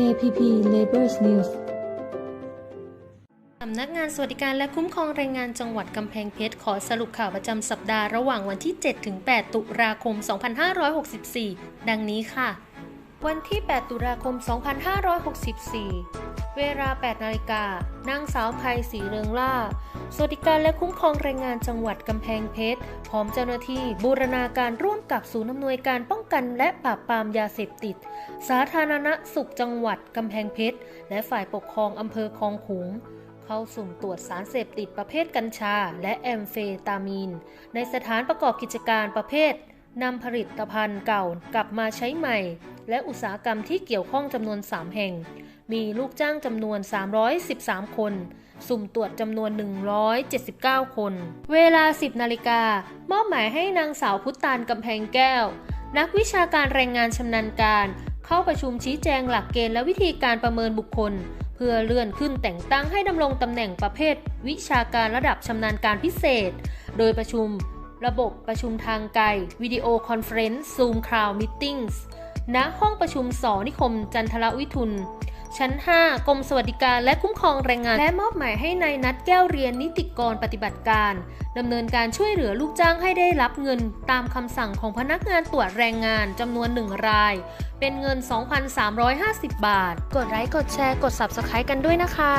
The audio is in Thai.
KPP Labors News สำนักงานสวัสดิการและคุ้มครองแรงงานจังหวัดกำแพงเพชรขอสรุปข่าวประจำสัปดาห์ระหว่างวันที่ 7-8 ตุลาคม 2564 ดังนี้ค่ะ วันที่ 8 ตุลาคม 2564 เวลา 8 นาฬิกา นางสาวไพศรีเรืองล่า สวัสดิการและคุ้มครองแรงงานจังหวัดกำแพงเพชร พร้อมเจ้าหน้าที่บูรณาการร่วมกับศูนย์อำนวยการป้องกันและปราบปรามยาเสพติด สาธารณสุขจังหวัดกำแพงเพชร และฝ่ายปกครองอำเภอคลองขุงเข้าสุ่มตรวจสารเสพติดประเภทกัญชา และแอมเฟตามีน ในสถานประกอบกิจการประเภท นำผลิตภัณฑ์เก่ากลับมาใช้ใหม่ และอุตสาหกรรมที่เกี่ยวข้องจำนวน 3 แห่ง มีลูกจ้างจำนวน 313 คน สุ่มตรวจจำนวน 179 คน เวลา 10 นาฬิกามอบหมายให้นางสาวพุตานกำแพงแก้ว นักวิชาการแรงงานชำนาญการ เข้าประชุมชี้แจงหลักเกณฑ์และวิธีการประเมินบุคคล เพื่อเลื่อนขึ้นแต่งตั้งให้ดำรงตำแหน่งประเภท วิชาการระดับชำนาญการพิเศษ โดยประชุม ระบบประชุมทางไกลวิดีโอคอนเฟรนซ์ซูมคราวมิ e ติ้งณห้องประชุมสนิคมจันทรวิทุนชั้น 5 กรมสวัสดิการและคุ้มครองแรงงาน และมอบหมายให้นายนัดแก้วเรียนนิติกรปฏิบัติการดำเนินการช่วยเหลือลูกจ้างให้ได้รับเงินตามคำสั่งของพนักงานตรวจแรงงานจำนวนหนึ่งราย เป็นเงิน 2,350 บาท กดไลค์กดแชร์กด Subscribe กันด้วยนะคะ